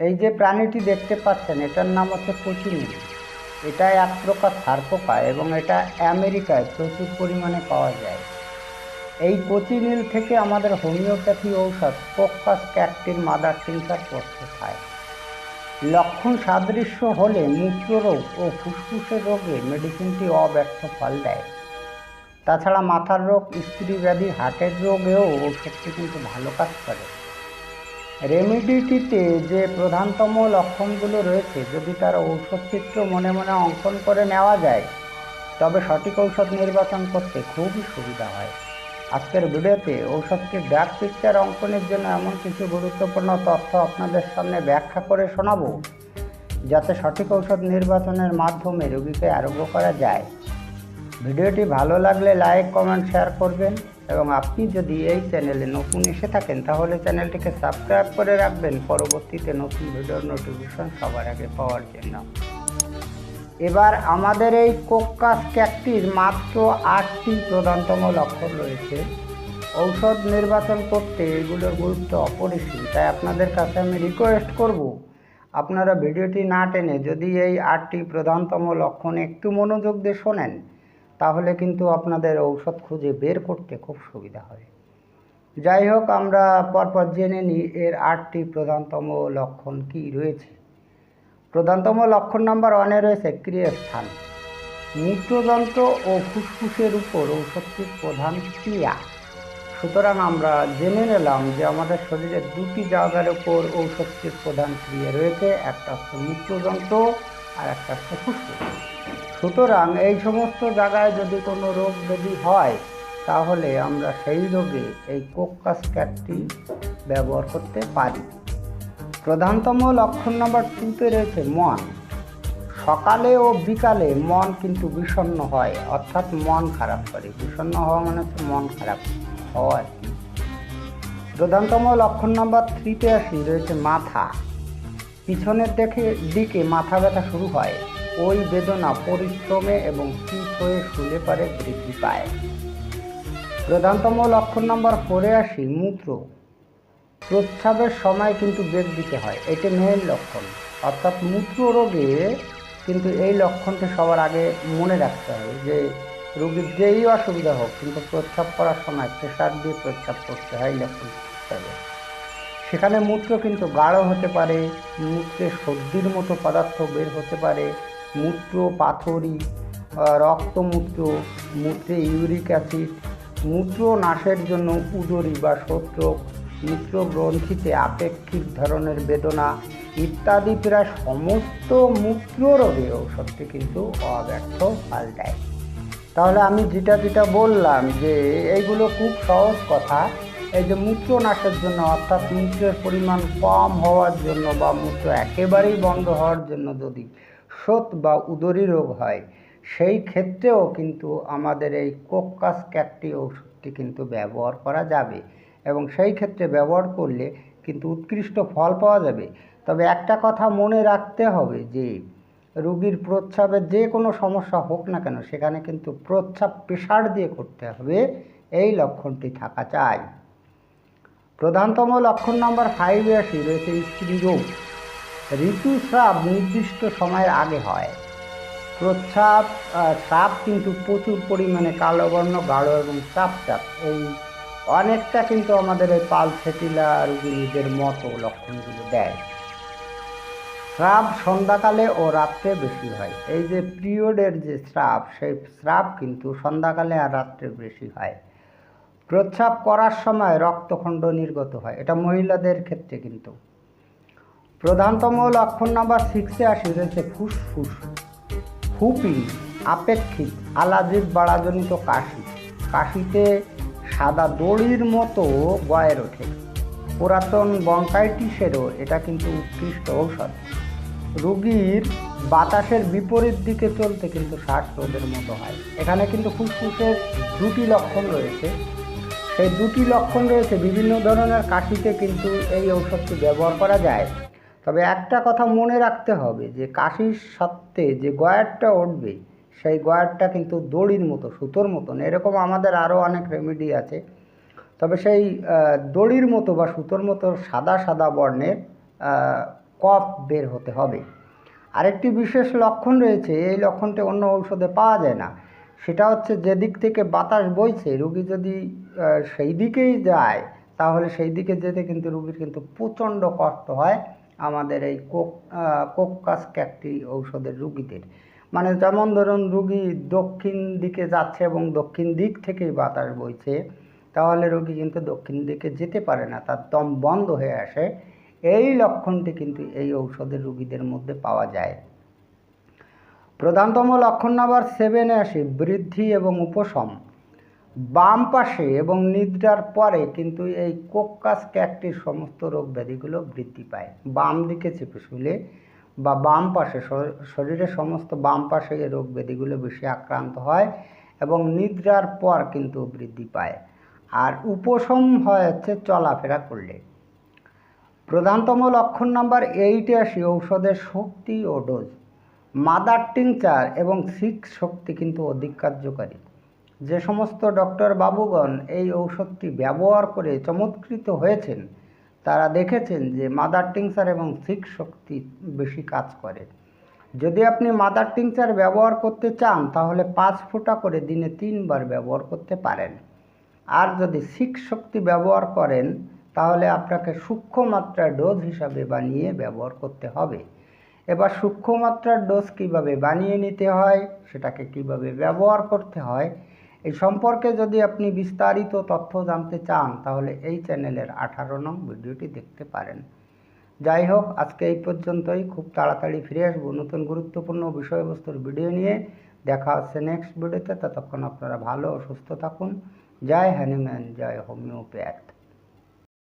এই যে প্রাণীটি দেখতে পাচ্ছেন, এটার নাম হচ্ছে কচিমিল এটা এক প্রকার সার্কোপা এবং এটা আমেরিকায় প্রচুর পরিমাণে পাওয়া যায়। এই কচিমিল থেকে আমাদের হোমিওপ্যাথি ঔষধ কোকাস ক্যাকটির মাদার টিংচার প্রস্তুত হয় লক্ষণ সাদৃশ্য হলে মূত্ররোগ ও ফুসফুসের রোগে মেডিসিনটি অব্যর্থ ফল দেয়। তাছাড়া মাথার রোগ স্ত্রী ব্যাধি হার্টের রোগেও ওষুধটি কিন্তু ভালো কাজ করে। রেমিডিটিতে যে প্রধানতম লক্ষণগুলো রয়েছে, যদি তার ঔষধচিত্র মনে মনে অঙ্কন করে নেওয়া যায়, তবে সঠিক ঔষধ নির্বাচন করতে খুবই সুবিধা হয়। আজকের ভিডিওতে ঔষধটির ব্যাক পিকচার অঙ্কনের জন্য এমন কিছু গুরুত্বপূর্ণ তথ্য আপনাদের সামনে ব্যাখ্যা করে শোনাব, যাতে সঠিক ঔষধ নির্বাচনের মাধ্যমে রোগীকে আরোগ্য করা যায়। ভিডিওটি ভালো লাগলে লাইক, কমেন্ট, শেয়ার করবেন। এবং আপনি যদি এই চ্যানেলে নতুন এসে থাকেন, তাহলে চ্যানেলটিকে সাবস্ক্রাইব করে রাখবেন। পরবর্তীতে নতুন ভিডিওর নোটিফিকেশন সবার আগে পাওয়ার জন্য। এবার আমাদের এই কোকাস ক্যাকটির মাত্র আটটি প্রধানতম লক্ষণ রয়েছে। ঔষধ নির্বাচন করতে এগুলোর গুরুত্ব অপরিসীম, তাই আপনাদের কাছে আমি রিকোয়েস্ট করব, আপনারা ভিডিওটি না টেনে যদি এই আটটি প্রধানতম লক্ষণ একটু মনোযোগ দিয়ে শোনেন। তাহলে কিন্তু আপনাদের ঔষধ খুঁজে বের করতে খুব সুবিধা হবে যাই হোক, আমরা পরপর জেনে নিই এর আটটি প্রধানতম লক্ষণ কী রয়েছে। প্রধানতম লক্ষণ নাম্বার ওয়ানে রয়েছে ক্রিয়াস্থান। মূত্রযন্ত্র ও ফুসফুসের উপর ঔষধটির প্রধান ক্রিয়া। সুতরাং আমরা জেনে নিলাম যে আমাদের শরীরের দুটি জায়গার উপর ঔষধটির প্রধান ক্রিয়া রয়েছে, একটা হচ্ছে মূত্রযন্ত্র আর একটা হচ্ছে ফুসফুস। সুতরাং এই সমস্ত জায়গায় যদি কোনো রোগ যদি হয়, তাহলে আমরা সেই রোগে এই কোকাস ক্যাটটি ব্যবহার করতে পারি। প্রধানতম লক্ষণ নাম্বার টুতে রয়েছে মন। সকালে ও বিকালে মন কিন্তু বিষণ্ণ হয়, অর্থাৎ মন খারাপ করে। বিষণ্ণ হওয়া মানে হচ্ছে মন খারাপ হওয়া আর কি। প্রধানতম লক্ষণ নাম্বার থ্রিতে আসি, রয়েছে মাথা। পিছনের দেখে দিকে মাথা ব্যথা শুরু হয়। ওই বেদনা পরিশ্রমে এবং শীত হয়ে শুলে পারে বৃদ্ধি পায়। প্রধানতম লক্ষণ নাম্বার ফোরে আসি, মূত্র। প্রস্রাবের সময় কিন্তু বেগ দিতে হয়, এটা মেন লক্ষণ। অর্থাৎ মূত্র রোগে কিন্তু এই লক্ষণটি সবার আগে মনে রাখতে হবে যে, রোগীর যেই অসুবিধা হোক, কিন্তু প্রস্রাব করার সময় প্রেশার দিয়ে প্রস্রাব করতে হয় লক্ষণ হবে সেখানে মূত্র কিন্তু গাঢ় হতে পারে, মূত্রে সর্দির মতো পদার্থ বের হতে পারে মূত্র, পাথরি রক্তমূত্র, মূত্রে ইউরিক অ্যাসিড, মূত্র নাশের জন্য উদরি বা সত্রক মূত্র গ্রন্থিতে আপেক্ষিক ধরনের বেদনা ইত্যাদি প্রায় সমস্ত মূত্র রোগে ঔষধটি কিন্তু অব্যর্থ ফল দেয় তাহলে আমি যেটা যেটা বললাম যে এইগুলো খুব সহজ কথা, এই যে মূত্র নাশের জন্য অর্থাৎ মূত্রের পরিমাণ কম হওয়ার জন্য বা মূত্র একেবারেই বন্ধ হওয়ার জন্য যদি শোথ বা উদরী রোগ হয়, সেই ক্ষেত্রেও কিন্তু আমাদের এই কোকাস ক্যাকটি ওষুধটি কিন্তু ব্যবহার করা যাবে এবং সেই ক্ষেত্রে ব্যবহার করলে কিন্তু উৎকৃষ্ট ফল পাওয়া যাবে। তবে একটা কথা মনে রাখতে হবে যে, রুগীর প্রস্রাবের যে কোনো সমস্যা হোক না কেন, সেখানে কিন্তু প্রস্রাব প্রেশার দিয়ে করতে হবে, এই লক্ষণটি থাকা চাই। প্রধানতম লক্ষণ নাম্বার ফাইভে আসি, রয়েছে স্ত্রী রোগ। ঋতুস্রাব নির্দিষ্ট সময়ের আগে হয়। প্রস্রাব স্রাব কিন্তু প্রচুর পরিমাণে কালো বর্ণ গাঢ় এবং চাপ চাপ এই অনেকটা কিন্তু আমাদের এই পাল সেটিলা রুগীদের মতো লক্ষণগুলো দেয়। স্রাব সন্ধ্যাকালে ও রাত্রে বেশি হয়। এই যে পিরিয়ডের যে স্রাব, সেই স্রাব কিন্তু সন্ধ্যাকালে আর রাত্রে বেশি হয়। প্রস্রাব করার সময় রক্তখণ্ড নির্গত হয়। এটা মহিলাদের ক্ষেত্রে কিন্তু। প্রধানতম লক্ষণ নাম্বার সিক্সে আসি রয়েছে ফুসফুস, ফুপি, আপেক্ষিক আলাজিক বাড়াজনিত কাশি। কাশিতে সাদা দড়ির মতো গয়ের ওঠে। পুরাতন বঙ্কাইটিসেরও এটা কিন্তু উৎকৃষ্ট ঔষধ। রোগীর বাতাসের বিপরীত দিকে চলতে কিন্তু শ্বাসরোধের মতো হয়। এখানে কিন্তু ফুসফুসের দুটি লক্ষণ রয়েছে। সেই দুটি লক্ষণ রয়েছে বিভিন্ন ধরনের কাশিতে কিন্তু এই ঔষধটি ব্যবহার করা যায়। তবে একটা কথা মনে রাখতে হবে যে কাশির সত্ত্বে যে গয়ারটা উঠবে, সেই গয়ারটা কিন্তু দড়ির মতো, সুতোর মতন। এরকম আমাদের আরও অনেক রেমেডি আছে। তবে সেই দড়ির মতো বা সুতোর মতো সাদা সাদা বর্ণের কফ বের হতে হবে। আরেকটি বিশেষ লক্ষণ রয়েছে, এই লক্ষণটি অন্য ঔষধে পাওয়া যায় না। সেটা হচ্ছে যেদিক থেকে বাতাস বইছে, রুগী যদি সেই দিকেই যায়, তাহলে সেই দিকে যেতে কিন্তু রুগীর কিন্তু প্রচণ্ড কষ্ট হয়। আমাদের এই কোক কোকাস ক্যাকটি ঔষধের রুগীদের। মানে যেমন ধরুন রুগী দক্ষিণ দিকে যাচ্ছে এবং দক্ষিণ দিক থেকেই বাতাস বইছে, তাহলে রোগী কিন্তু দক্ষিণ দিকে যেতে পারে না, তার দম বন্ধ হয়ে আসে। এই লক্ষণটি কিন্তু এই ঔষধের রুগীদের মধ্যে পাওয়া যায়। প্রধানতম লক্ষণ নাম্বার সেভেনে আসি বৃদ্ধি এবং উপশম। বাম পাশে এবং নিদ্রার পরে কিন্তু এই কোকাস ক্যাকটির সমস্ত রোগ ব্যাধিগুলো বৃদ্ধি পায়। বাম দিকে চেপে শুলে বা বাম পাশে শরীরের সমস্ত বাম পাশে এই রোগ ব্যাধিগুলো বেশি আক্রান্ত হয় এবং নিদ্রার পর কিন্তু বৃদ্ধি পায়। আর উপশম হয় হচ্ছে চলাফেরা করলে। প্রধানতম লক্ষণ নাম্বার এইটে আসি ঔষধের শক্তি ও ডোজ। মাদার টিংচার এবং সিক্স শক্তি কিন্তু অধিক কার্যকারী যে সমস্ত ডক্টর বাবুগণ এই ঔষধটি ব্যবহার করে চমৎকৃত হয়েছেন, তারা দেখেছেন যে মাদার টিংচার এবং সিক্স শক্তি বেশি কাজ করে। যদি আপনি মাদার টিংচার ব্যবহার করতে চান, তাহলে পাঁচ ফোঁটা করে দিনে তিনবার ব্যবহার করতে পারেন। আর যদি সিক্স শক্তি ব্যবহার করেন, তাহলে আপনাকে সূক্ষ্ম মাত্রার ডোজ হিসাবে বানিয়ে ব্যবহার করতে হবে। এবার সূক্ষ্ম মাত্রার ডোজ কীভাবে বানিয়ে নিতে হয়, সেটাকে কীভাবে ব্যবহার করতে হয় এই সম্পর্কে যদি আপনি বিস্তারিত তথ্য জানতে চান, তাহলে এই চ্যানেলের আঠারো নং ভিডিওটি দেখতে পারেন। যাই হোক, আজকে এই পর্যন্তই। খুব তাড়াতাড়ি ফিরে আসব নতুন গুরুত্বপূর্ণ বিষয়বস্তুর ভিডিও নিয়ে। দেখা হচ্ছে নেক্সট ভিডিওতে ততক্ষণ আপনারা ভালো ও সুস্থ থাকুন। জয় হ্যানিম্যান জয় হোমিওপ্যাথ।